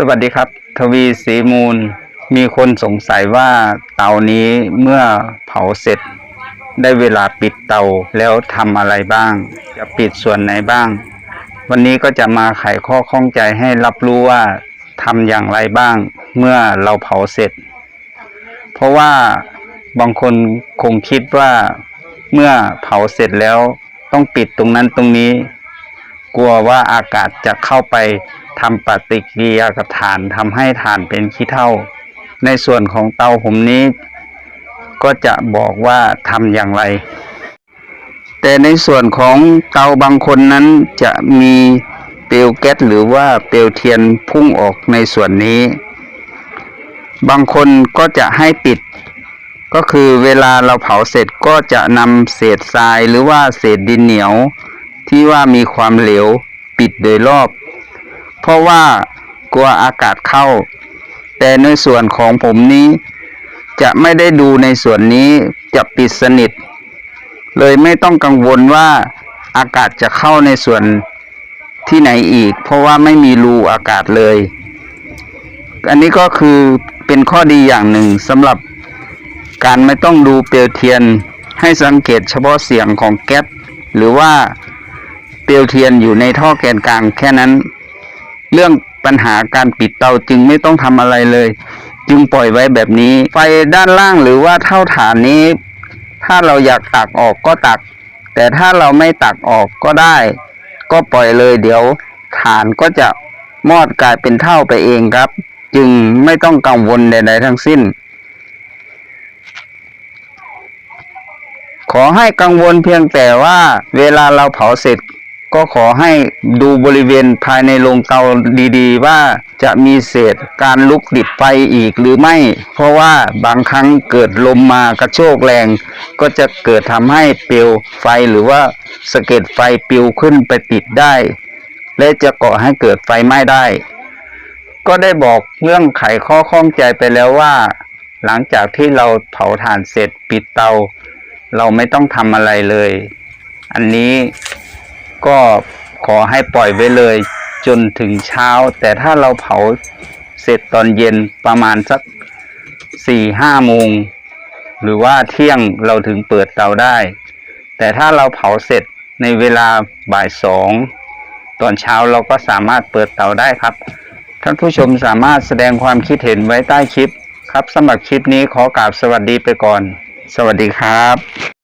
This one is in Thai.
สวัสดีครับ ทวีสีมูล มีคนสงสัยว่าเตานี้เมื่อเผาเสร็จ ได้เวลาปิดเตาแล้วทำอะไรบ้าง จะปิดส่วนไหนบ้าง วันนี้ก็จะมาไขข้อข้องใจให้รับรู้ว่าทำอย่างไรบ้าง เมื่อเราเผาเสร็จ เพราะว่าบางคนคงคิดว่าเมื่อเผาเสร็จแล้วต้องปิดตรงนั้นตรงนี้ กลัวว่าอากาศจะเข้าไป ทำปฏิกิริยากับถ่านทำให้ถ่านเป็นขี้เถ้า ในส่วนของเตาผมนี้ ก็จะบอกว่าทำอย่างไร แต่ในส่วนของเตาบางคนนั้นจะมีเปลวแก๊สหรือว่าเปลวเทียนพุ่งออกในส่วนนี้ บางคนก็จะให้ปิด ก็คือเวลาเราเผาเสร็จก็จะนำเศษทรายหรือว่าเศษดินเหนียว ที่ว่ามีความเหลวปิดโดยรอบ เพราะว่ากลัวอากาศเข้า แต่ในส่วนของผมนี้ จะไม่ได้ดูในส่วนนี้จะปิดสนิท เลยไม่ต้องกังวลว่าอากาศจะเข้าในส่วนที่ไหนอีก เพราะว่าไม่มีรูอากาศเลย อันนี้ก็คือเป็นข้อดีอย่างหนึ่งสำหรับการไม่ต้องดูเปลวเทียนให้สังเกตเฉพาะเสียงของแก๊สหรือว่าเปลวเทียนอยู่ในท่อแกนกลางแค่นั้น เรื่องปัญหาการปิดเตาจึงไม่ต้องทำอะไรเลย จึงปล่อยไว้แบบนี้ ไฟด้านล่างหรือว่าเท่าฐานนี้ ถ้าเราอยากตักออกก็ตัก แต่ถ้าเราไม่ตักออกก็ได้ ก็ปล่อยเลยเดี๋ยวฐานก็จะมอดกลายเป็นเท่าไปเองครับ จึงไม่ต้องกังวลใดๆทั้งสิ้น ขอให้กังวลเพียงแต่ว่าเวลาเราเผาเสร็จ ก็ขอให้ดูบริเวณภายในโรงเตาดีๆ ว่าจะมีเศษการลุกติดไฟอีกหรือไม่ เพราะว่าบางครั้งเกิดลมมากระโชกแรง ก็จะเกิดทำให้เปลวไฟหรือว่าสะเก็ดไฟปลิวขึ้นไปติดได้ และจะก่อให้เกิดไฟไหม้ได้ ก็ได้บอกเรื่องไขข้อข้องใจไปแล้วว่า หลังจากที่เราเผาถ่านเสร็จปิดเตา เราไม่ต้องทำอะไรเลย อันนี้ ก็ขอให้ปล่อยไว้เลยจนถึงเช้า แต่ถ้าเราเผาเสร็จตอนเย็นประมาณสักสี่ห้าโมงหรือว่าเที่ยงเราถึงเปิดเตาได้ แต่ถ้าเราเผาเสร็จในเวลาบ่ายสองตอนเช้าเราก็สามารถเปิดเตาได้ครับ ท่านผู้ชมสามารถแสดงความคิดเห็นไว้ใต้คลิป ครับสำหรับคลิปนี้ขอกราบสวัสดีไปก่อน สวัสดีครับ